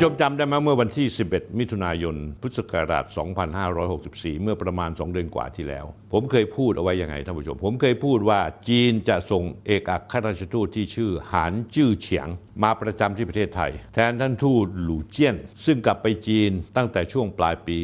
ผู้ชมจำได้ไหมเมื่อวันที่ 11 มิถุนายน พุทธศักราช 2564 เมื่อประมาณ 2 เดือนกว่าที่แล้ว ผมเคยพูดเอาไว้ยังไงท่านผู้ชม ผมเคยพูดว่าจีนจะส่งเอกอัครราชทูตที่ชื่อหานจื้อเฉียง มาประจำที่ประเทศไทย แทนท่านทูตหลู่เจี้ยน ซึ่งกลับไปจีนตั้งแต่ช่วงปลายปี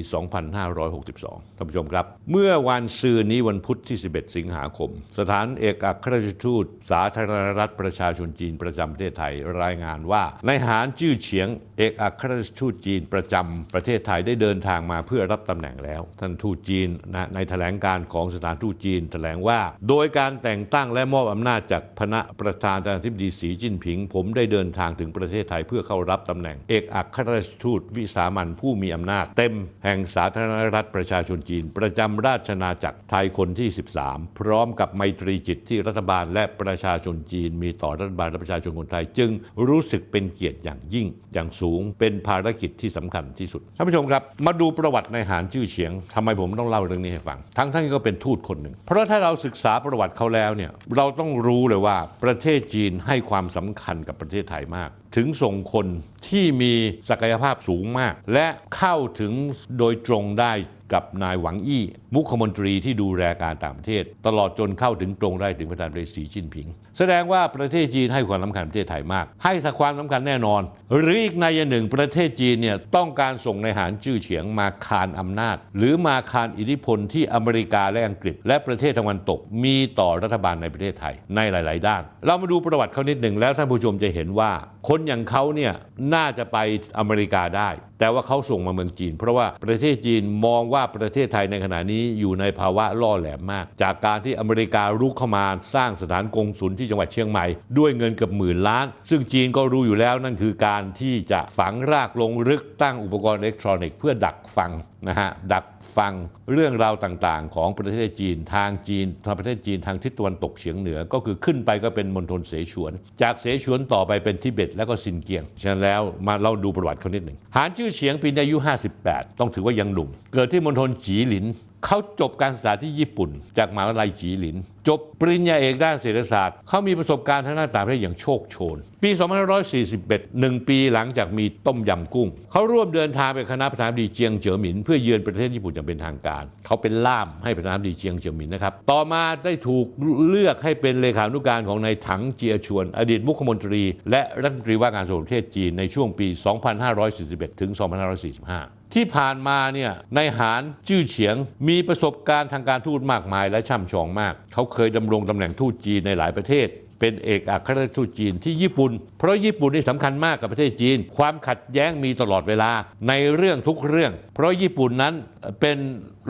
2562 ท่านผู้ชมครับ เมื่อวันซืนนี้วันพุธที่ 11 สิงหาคม สถานเอกอัครราชทูต สาธารณรัฐประชาชนจีนประจำประเทศไทยรายงานว่าในหานจื้อเฉียง เอกอัครราชทูตจีนประจำประเทศไทยได้เดินทางมาเพื่อรับตำแหน่งแล้ว ท่านทูตจีนนะในแถลงการของสถานทูตจีน แถลงว่า โดยการแต่งตั้งและมอบอำนาจจากคณะประธานาธิบดีสีจิ้นผิง ผมได้เดินทางถึงประเทศไทยเพื่อเข้ารับตำแหน่ง เอกอัครราชทูตวิสามันผู้มีอำนาจ เต็มแห่งสาธารณรัฐประชาชนจีน ประจำราชนาจักรไทยคนที่ 13 พร้อมกับไมตรีจิตที่รัฐบาลและประชาชนจีน มีต่อรัฐบาลและประชาชนคนไทย จึงรู้สึกเป็นเกียรติอย่างยิ่งอย่างสูง เป็นภารกิจที่สำคัญที่สุดท่านผู้ชมครับ มาดูประวัติในหานชื่อเฉียงทำไมผมต้องเล่าเรื่องนี้ให้ฟัง ทั้งท่านก็เป็นทูตคนหนึ่ง เพราะถ้าเราศึกษาประวัติเขาแล้วเนี่ยเราต้องรู้เลยว่าประเทศจีนให้ความสำคัญกับประเทศไทยมาก ถึงส่งคนที่มีศักยภาพสูงมาก และเข้าถึงโดยตรงได้กับนายหวังอี้ มุขมนตรีที่ดูแลการต่างประเทศ ตลอดจนเข้าถึงตรงได้ถึงประธานาธิบดีสีจิ้นผิง แสดงว่าประเทศจีนให้ความสำคัญประเทศไทยมาก ให้สักความสำคัญแน่นอน หรืออีกในยหนึ่งประเทศจีนเนี่ยต้องการส่งในหารจื้อเฉียงมาคานอำนาจ หรือมาคานอิทธิพลที่อเมริกาและอังกฤษ และประเทศตะวันตก มีต่อรัฐบาลในประเทศไทยในหลาย ๆ ด้าน เรามาดูประวัติเขานิดหนึ่งแล้วท่านผู้ชมจะเห็นว่า คนอย่างเขาเนี่ยน่าจะไปอเมริกาได้ แต่ว่าเขาส่งมาเมืองจีน เพราะว่าประเทศจีนมองว่าประเทศไทยในขณะนี้อยู่ในภาวะล่อแหลมมาก จากการที่อเมริการุกเข้ามาสร้างสถานกงศุลที่จังหวัดเชียงใหม่ ด้วยเงินเกือบหมื่นล้าน ซึ่งจีนก็รู้อยู่แล้วนั่นคือการที่จะฝังรากลงลึกตั้งอุปกรณ์อิเล็กทรอนิกส์เพื่อดักฟังนะฮะดักฟังเรื่องราวต่างๆ ของประเทศจีนทางจีนทางประเทศจีนทางทิศตะวันตกเฉียงเหนือก็คือขึ้นไปก็เป็นมณฑลเสฉวน จากเสฉวนต่อไปเป็นทิเบตแล้วก็ซินเกียงฉะนั้นแล้วมาเราดูประวัติเขานิดหนึ่งหานชื่อเฉียงปีนี้อายุ 58 ต้องถือว่ายังหนุ่ม เกิดที่มณฑลจีหลิน เขาจบการศึกษาที่ญี่ปุ่น จากมหาวิทยาลัยจีหลิน จบปริญญาเอกด้านเศรษฐศาสตร์เขามีประสบการณ์ทางด้านต่างประเทศอย่างโชคโชน ปี 2541หนึ่งปีหลังจากมีต้มยำกุ้ง เขาร่วมเดินทางไปคณะประธานาธิบดีเจียงเจ๋อหมิน เพื่อเยือนประเทศญี่ปุ่นอย่างเป็นทางการ เขาเป็นล่ามให้ประธานาธิบดีเจียงเจ๋อหมินนะครับต่อมาได้ถูกเลือกให้เป็นเลขานุการของนายถังเจียชวน อดีตมุขมนตรี และรัฐมนตรีว่าการกระทรวงต่างประเทศจีนในช่วงปี 2541 ถึง 2545 ที่ผ่านมาเนี่ยในหารจื้อเฉียง มีประสบการณ์ทางการทูตมากมายและช่ำชองมาก เขาเคยดำรงตำแหน่งทูตจีนในหลายประเทศเป็นเอกอัครราชทูตจีนที่ญี่ปุ่น เพราะญี่ปุ่นนี่สำคัญมากกับประเทศจีน ความขัดแย้งมีตลอดเวลาในเรื่องทุกเรื่อง เพราะญี่ปุ่นนั้นเป็น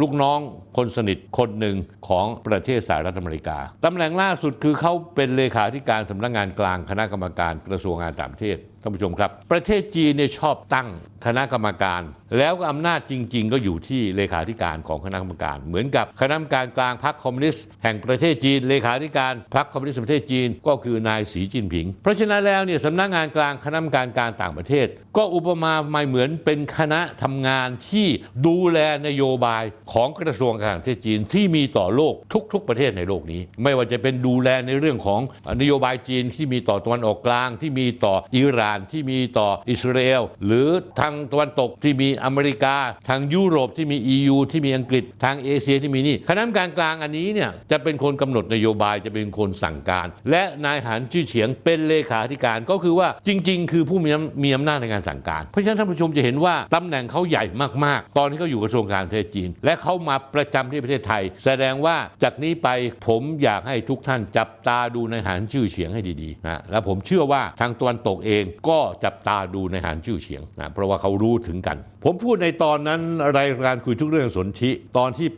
ลูกน้องคนสนิทคนหนึ่งของประเทศสหรัฐอเมริกาตำแหน่งล่าสุดคือเขาเป็นเลขาธิการสำนักงานกลางคณะกรรมการกระทรวงการต่างประเทศท่านผู้ชมครับ ประเทศจีนเนี่ยชอบตั้ง คณะกรรมการ แล้วก็อำนาจจริง ๆ ก็อยู่ที่เลขาธิการของคณะกรรมการ เหมือนกับคณะกรรมการกลางพรรคคอมมิวนิสต์แห่งประเทศจีน เลขาธิการพรรคคอมมิวนิสต์ประเทศจีน ก็คือนายสีจิ้นผิง เพราะฉะนั้นแล้วเนี่ยสำนักงานกลางคณะกรรมการการต่างประเทศ ก็อุปมาไม่เหมือนเป็นคณะทำงานที่ดูแลนโยบายของกระทรวงการต่างประเทศจีนที่มีต่อโลกทุก ๆ ประเทศในโลกนี้ ไม่ว่าจะเป็นดูแลในเรื่องของนโยบายจีนที่มีต่อตะวันออกกลางที่มีต่ออิหร่านที่มีต่ออิสราเอลหรือทางงตะวันตกที่มีอเมริกา ทางยุโรปที่มี EU ที่มีอังกฤษทางเอเชียที่มีนี่คณะกรรมการกลางอันนี้เนี่ยจะเป็นคนกำหนดนโยบายจะเป็นคนสั่งการ และนายหันชื่อเฉียงเป็นเลขาธิการก็คือว่าจริง ๆ คือผู้มีอำมีอำนาจในการสั่งการ เพราะฉะนั้นท่านผู้ชมจะเห็นว่าตำแหน่งเขาใหญ่มากๆ ตอนที่เขาอยู่กระทรวงการต่างประเทศจีน และเขามาประจำที่ประเทศไทย แสดงว่าจากนี้ไปผมอยากให้ทุกท่านจับตาดูในหารชื่อเฉียงให้ดีๆนะและผมเชื่อว่าทางตะวันตกเองก็จับตาดูในหารชื่อเฉียงนะเพราะว่าเขารู้ถึงกัน ผมพูดในตอนนั้นรายการคุยทุกเรื่องสนธิตอนที่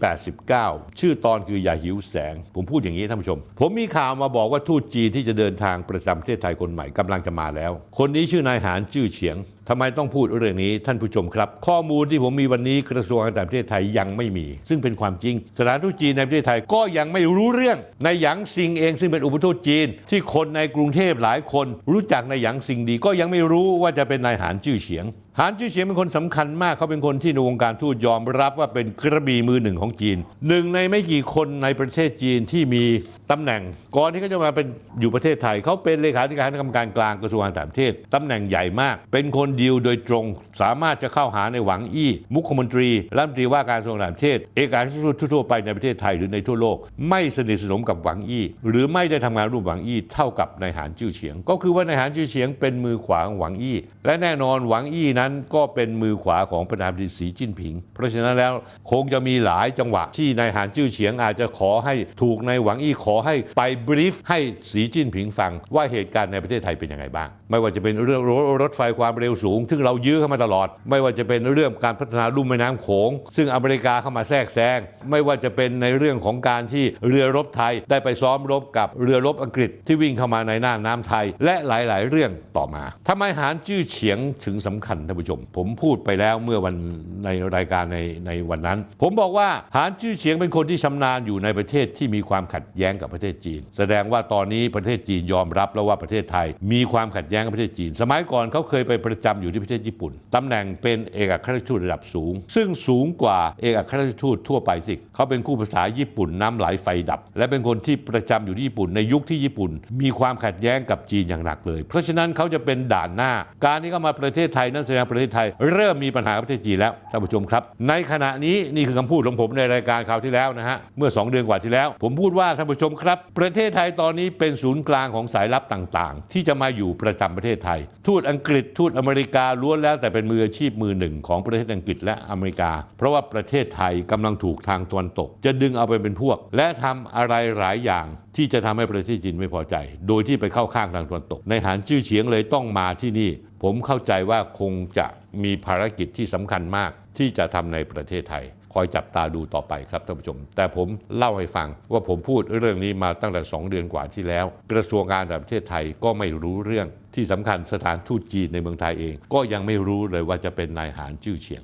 89 ชื่อตอนคืออย่าหิวแสง ผมพูดอย่างนี้ท่านผู้ชม ผมมีข่าวมาบอกว่าทูตจีนที่จะเดินทางประจำประเทศไทยคนใหม่กำลังจะมาแล้ว คนนี้ชื่อนายหารชื่อเฉียงทำไมต้องพูดเรื่องนี้ท่านผู้ชมครับ ข้อมูลที่ผมมีวันนี้กระทรวงการต่างประเทศไทยยังไม่มี ซึ่งเป็นความจริง สถานทูตจีนในประเทศไทยก็ยังไม่รู้เรื่องในหยางซิงเองซึ่งเป็นอุปทูตจีน ที่คนในกรุงเทพหลายคน รู้จักในหยางซิงดีก็ยังไม่รู้ว่าจะเป็นนายหารชื่อเฉียง หานจื้อเฉียงเป็นคนสำคัญมากเขาเป็นคนที่ในวงการทูตยอมรับว่าเป็นกระบี่มือหนึ่งของจีน หนึ่งในไม่กี่คนในประเทศจีนที่มีตำแหน่ง ก่อนที่เขาจะมาเป็นอยู่ประเทศไทย เขาเป็นเลขาธิการคณะกรรมการกลางกระทรวงการต่างประเทศตำแหน่งใหญ่มาก เป็นคนดีลโดยตรง สามารถจะเข้าหาในหวังอี้ มุขมนตรีรัฐมนตรีว่าการกระทรวงต่างประเทศ เอกอัครราชทูตทั่วไปในประเทศไทยหรือในทั่วโลก ไม่สนิทสนมกับหวังอี้ หรือไม่ได้ทำงานร่วมหวังอี้เท่ากับนายหานจื้อเฉียง ก็คือว่านายหานจื้อเฉียงเป็นมือขวาของหวังอี้ และแน่นอนหวังอี้นั้นก็เป็นมือขวาของประธานาธิบดีสีจิ้นผิง เพราะฉะนั้นแล้วคงจะมีหลายจังหวะที่นายหานจื้อเฉียงอาจจะขอให้ถูกนายหวังอี้ขอให้ไปบรีฟให้สีจิ้นผิงฟังว่าเหตุการณ์ในประเทศไทยเป็นยังไงบ้าง ไม่ว่าจะเป็นเรื่องรถไฟความเร็วสูง ซึ่งเรายื้อเข้ามาตลอด ไม่ว่าจะเป็นเรื่องการพัฒนาลุ่มแม่น้ำโขง ซึ่งอเมริกาเข้ามาแทรกแซงไม่ว่าจะเป็นในเรื่องของการที่เรือรบไทยได้ไปซ้อมรบกับเรือรบอังกฤษที่วิ่งเข้ามาในน่านน้ำไทย และหลาย ๆ เรื่องต่อมาทำไมหารจื้อเฉียงถึงสำคัญท่านผู้ชม ผมพูดไปแล้วเมื่อวันในรายการในในวันนั้น ผมบอกว่าหารจื้อเฉียงเป็นคนที่ชำนาญอยู่ในประเทศที่มีความขัดแย้งกับประเทศจีน แสดงว่าตอนนี้ประเทศจีนยอมรับแล้วว่าประเทศไทย มีความขัดแย้งกับประเทศจีน สมัยก่อนเขาเคยไปประจำอยู่ที่ประเทศญี่ปุ่นตำแหน่งเป็นเอกอัครราชทูตระดับสูง ซึ่งสูงกว่าเอกอัครราชทูตทั่วไปสิเขาเป็นคู่ภาษาญี่ปุ่นน้ำไหลไฟดับ และเป็นคนที่ประจำอยู่ที่ญี่ปุ่นในยุคที่ญี่ปุ่น มีความขัดแย้งกับจีนอย่างหนักเลย เพราะฉะนั้นเขาจะเป็นด่านหน้า การที่เข้ามาประเทศไทยนั้นแสดงประเทศไทย เริ่มมีปัญหาประเทศจีนแล้วท่านผู้ชมครับ ในขณะนี้นี่คือคำพูดของผมในรายการคราวที่แล้วนะฮะเมื่อ 2 เดือนกว่าที่แล้ว ผมพูดว่าท่านผู้ชมครับ ประเทศไทยตอนนี้เป็นศูนย์กลางของสายลับต่างๆ ที่จะมาอยู่ประจำประเทศไทย ทูตอังกฤษทูตอเมริกาล้วนแล้วแต่เป็นมืออาชีพมือหนึ่งของประเทศอังกฤษและอเมริกา เพราะว่าประเทศไทยกำลังถูกทางตะวันตก จะดึงเอาไปเป็นพวก และทำอะไรหลายอย่างที่จะทำให้ประเทศจีนไม่พอใจ โดยที่ไปเข้าข้างทางตะวันตก ในหานจื้อเฉียงเลยต้องมาที่นี่ผมเข้าใจว่าคงจะมีภารกิจที่สำคัญมากที่จะทำในประเทศไทย คอยจับตาดูต่อไปครับท่านผู้ชม แต่ผมเล่าให้ฟังว่าผมพูดเรื่องนี้มาตั้งแต่ 2 เดือนกว่าที่แล้ว กระทรวงการต่างประเทศไทยก็ไม่รู้เรื่องที่สำคัญสถานทูตจีนในเมืองไทยเอง ก็ยังไม่รู้เลยว่าจะเป็นนายหารจื้อเฉียง